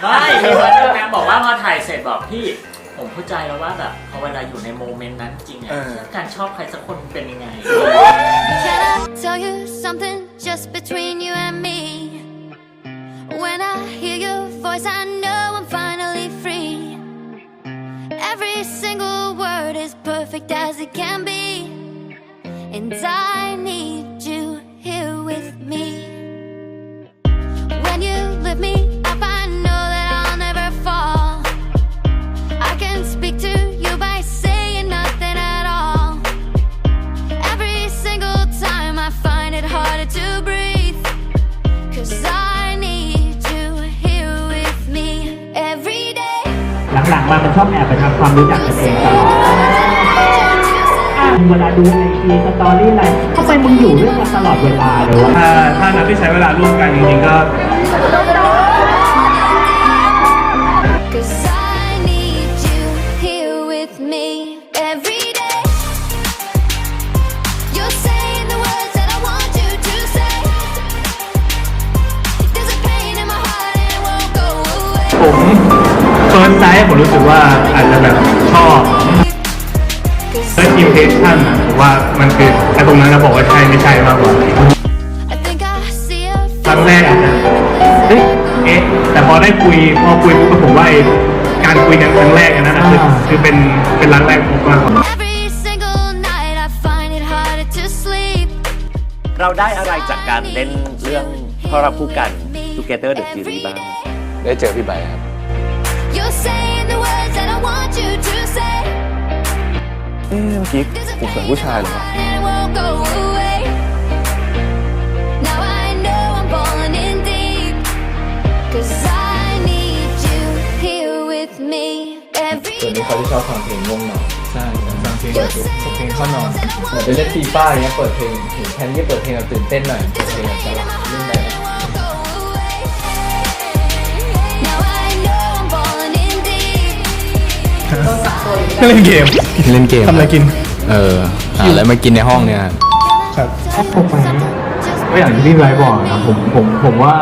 ไม่มีวันหนึงนางบอกว่าพอถ่ายเสร็จบอกพี่ ผมเข้าใจแล้วว่าแบบพอเวลาอยู่ในโมเมนต์นั้นจริงเนี่ยเออ การชอบใครสักคนเป็นยังไง Can I tell you something just between you and me? When I hear your voice, I know I'm finally free. Every single word is perfect as it can be. And I need มามันชอบแอบไปทำความรู้จักกันเองตลอดอะเวลาดูไอจีสตอรี่อะไรทำไมมึงอยู่ด้วยกันตลอดเวลาเลยวะถ้าถ้านับที่ใช้เวลาร่วมกันจริงๆก็ Cause I need you here with me every day. You're saying the words that I want you to say. There's a pain in my heart and it won't go away. ผมเฟิร์สไซส์ผมรู้สึกว่าอาจจะแบบชอบ Cause และอิมเพรสชั่นอะผมว่ามันคือไอ้ตรงนั้นเราบอกว่าใช่ไม่ใช่มากกว่า I think I see a ครั้งแรกอาจจะเฮ้ยเอ๊ะแต่พอได้คุยพอคุยปุ๊บผมว่าไอ้การคุยกันครั้งแรกอันนั้นนะคือคือเป็นเป็นรักแรกพบมากกว่า Every single night I find it harder to sleep. เราได้อะไรจากการเล่นเรื่องเพราะเราคู่กัน Together the Series บ้าง ได้เจอพี่ใบครับ เอ๊ะเมื่อกี้ There's a ผมเป็น pain ผู้ in ชาย my เหรอ heart and it won't go away. Now I know I'm falling in deep. Cause I need you here with me every ส่วนนี้ day. เขาที่ชอบฟังเพลงง่วงนอนใช่ผมฟังเพลงแบบเพลงเข้านอนเหมือนไปเล่นฟีฟ่าอย่างเงี้ยเปิดเพลงเห็นแทนที่เปิดเพลงแบบตื่นเต้นหน่อยเปิด There's เพ a ลงแบบส pain in ลั my บ heart เล่น and ได้ เล่นเกมเล่นเกมทำอะไรกิน เออหาอะไรมากินในห้องเนี่ย ครับ ก็อย่างที่พี่ไบร์ทบอกนะผมผมผมว่า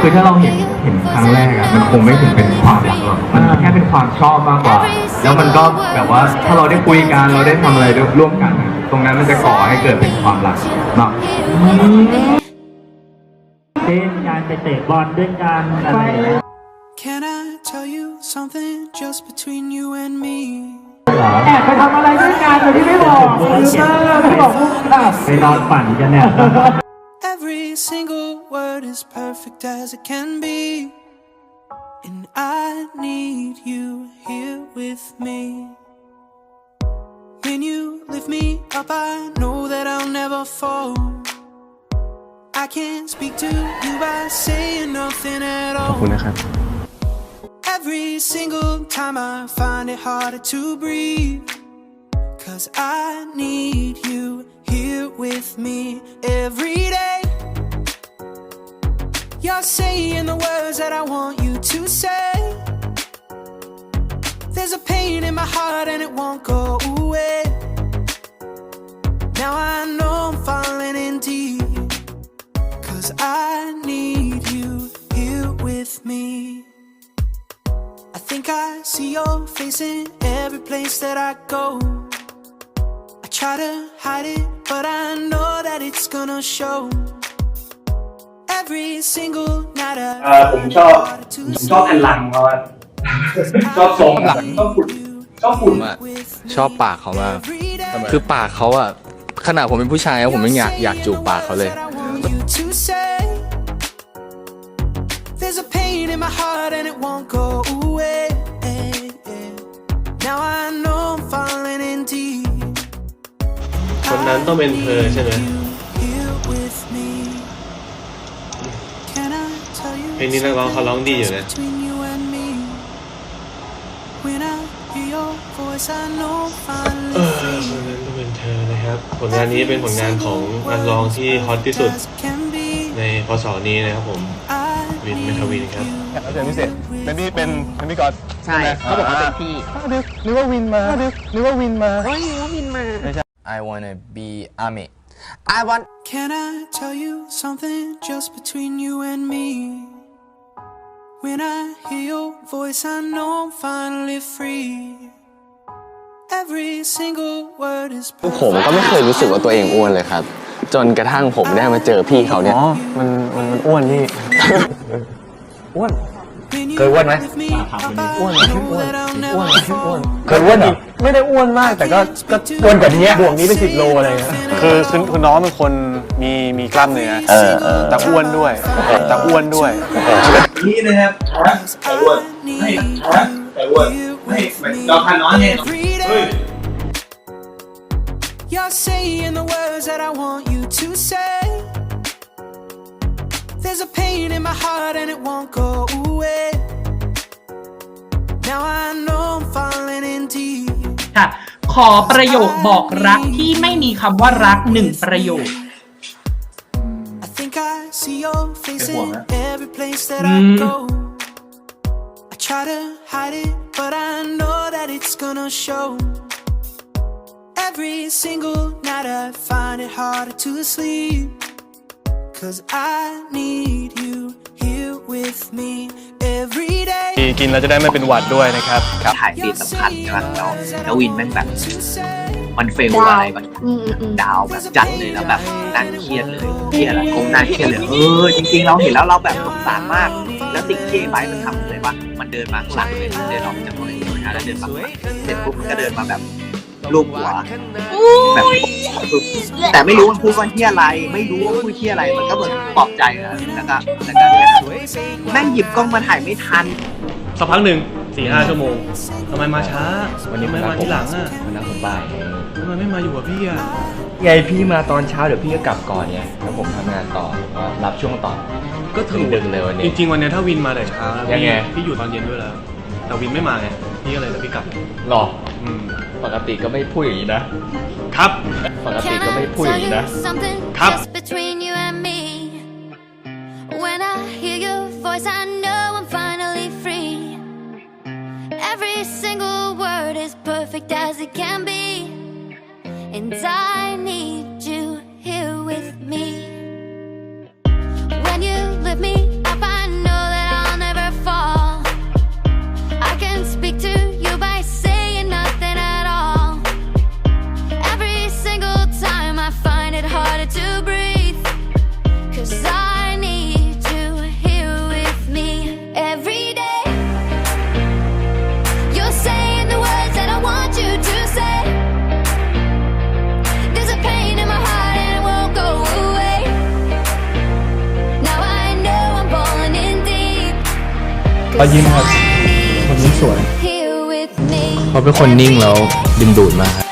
คือถ้าเราเห็นเห็นครั้งแรกอะมันคงไม่ถึงเป็นความรักหรอกมันแค่เป็นความชอบมากกว่า แล้วมันก็แบบว่าถ้าเราได้คุยกันเราได้ทำอะไรร่วมกันอะตรงนั้นมันจะก่อให้เกิดเป็นความรักมากเช่นการไปเตะบอลด้วยกันอะไรอย่างเงี้ย Can I tell you something just between you and me? แอบไปทำอะไรด้วยกันโดยที่ไม่บอกหรือไม่บอกมุกค่ะไปนอนฝันกันเนี่ย Every single word is perfect as it can be. And I need you here with me. When you lift me up, I know that I'll never fall. I can't speak to you by saying nothing at ขอบ all. คุณนะครับ Every single time I find it harder to breathe. Cause I need you here with me every day. You're saying the words that I want you to say. There's a pain in my heart and it won't go away. Now I know I'm falling in deep. Cause I need you here with me. I think I see your face in every place that I go. I try to hide it, but I know that it's gonna show. Every single night เอ่อผมชอบ ผมชอบแผ่นหลังเขาอะชอบทรงอะชอบฝุ่นชอบฝุ่น ผมอะชอบปากเขามาก คือปากเขาอะขนาดผมเป็นผู้ชายอะผมยังอยากอยากจูบปากเขาเลย There's a pain in my heart and it won't go คนนั้นต้องเป็นเธอใช่ไหม Here with me. Can I tell you เพลงนี้นักร้องเขาร้องดีอยู่นะ between you and me? When I hear your voice, I know I'm เอ finally อ free. คนนั้นต้องเป็นเธอนะครับ ผลงานนี้เป็นผลงานของนักร้องที่ฮอตที่สุด As can be. ในพศนี้นะครับผม I วินเมทวินครับแขกรับเชิญพิเศษเป็นพี่เป็นเป็นพี่กอตใช่เขาบอกว่าเป็นพี่นึกนึกว่าวินมานึกนึกว่าวินมาโอ้ยว่าวินมา I wanna be Ami I want Can I tell you something just between you and me? When I hear your voice, I know I'm finally free. Every single word is ผมก็ไม่เคยรู้สึกว่าตัวเองอ้วนเลยครับ จนกระทั่งผมได้มาเจอพี่เขาเนี่ยมันมัน มันอ้วนพี่ อ้วนเคยอ้วนไหมอ้วนอ้วนอ้วนอ้วนเคยอ้วนเหรอไม่ได้อ้วนมากแต่ก็ก็อ้วนกว่านี้บวกนี้เป็นสิบโลอะไรเงี้ยคือคือคือน้องเป็นคนมีมีกล้ามเนื้อเออเออแต่อ้วนด้วยแต่อ้วนด้วยนี่นะครับแต่อ้วนไม่แต่อ้วนไม่เราทานน้อยไง You're saying the words that I want you to say. There's a pain in my heart and it won't go away. Now I know I'm falling in deep. ค่ะ ขอประโยคบอกรักที่ไม่มีคำว่ารักหนึ่งประโยค I think I see your face in every place that I Mm. go. I try to hide it, but I know that it's gonna show. Every single night I find it harder to sleep. Cause I need you here with me every day. กินแล้วจะได้ไม่เป็นหวัดด้วยนะครับถ่ายซีนสำคัญใช่ไหมแล้วแล้ววินแม่งแบบมันเฟลอะไรแบบดาวแบบจัดเลยแล้วแบบนั่งเครียดเลยเครียดอะคงนั่งเครียดเลยเออจริงๆเราเห็นแล้วเราแบบสงสารมาก แล้วสิ่งที่ไอ้ไบร์ทมันทำเลยว่ามันเดินมาข้างหลังเลยเดินออกจากบริษัทแล้วเดินมาข้างหลังเสร็จปุ๊บมันก็เดินมาแบบ ลูบหัวแบบแต่ไม่รู้มันพูดว่าที่อะไร ไม่รู้ว่าพูดที่อะไรมันก็เหมือนปลอบใจอะแล้วก็แล้วก็เนี่ยแม่งหยิบกล้องมาถ่ายไม่ทันสักพักหนึ่งสี่ห้าชั่วโมงทำไมมาช้าวันนี้ไม่มาที่หลังอะวันนั้นผมบ่ายไงทำไมไม่มาอยู่กับพี่อะไงพี่มาตอนเช้าเดี๋ยวพี่ก็กลับก่อนไงแล้วผมทำงานต่อว่ารับช่วงต่อก็ถูกดึกๆเลยวันจนี้ริงๆวันเนี้ยถ้าวินมาแต่เช้ายังไงพี่พี่อยู่ตอนเย็นด้วยแล้ว แต่วินไม่มาไงพี่ก็เลยแต่พี่กลับหรออืม ปกติก็ไม่พูดอย่างนี้นะ ครับ ปกติ Can ก็ไม่ I พูดอ tell ย่างนี้ you นะ something Cup. just between you and me? When I hear your voice, I know I'm finally free. Every single word is perfect as it can be. And I need you here with me. ขอยิ้มครับคนนี้สวย Here with me. เขาเป็นคนนิ่งแล้วดึงดูดมากครับ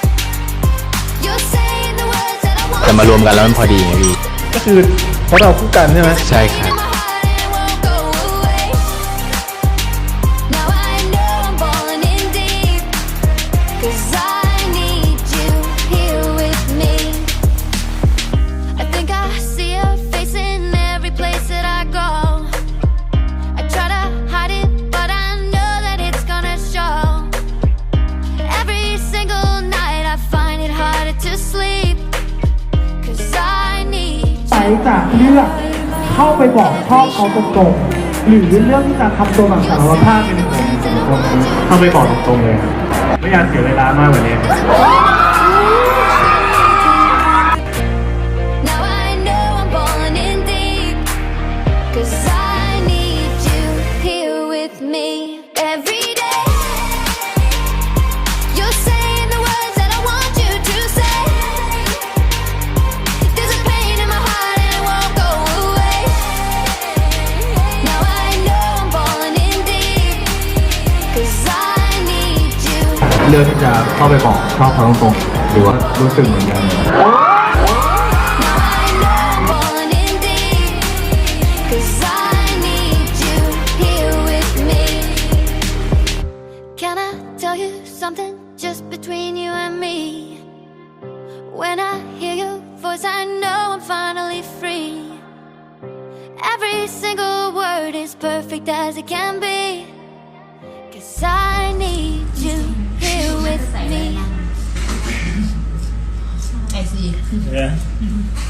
You're saying the words that I want แต่มารวมกันแล้วมันพอดีไงพี่ ก็คือเพราะเราคู่กันใช่ไหม ใช่ครับ จะเลือกเข้าไปบอกชอบเขาตรงๆ หรือเลือกที่จะทำตัวแบบสารภาพเป็นตรงๆเข้าไปบอกตรงๆเลยครับไม่อยากเสียเวลามากกว่านี้ เลือกที่จะเข้าไปบอกชอบเขาตรงๆหรือว่ารู้สึกเหมือนกัน Now I know I'm falling in deep. Cause I need you here with me. Can I tell you something just between you and me? When I hear your voice, I know I'm finally free. Every single word is perfect as it can be. Cause I need you here with me.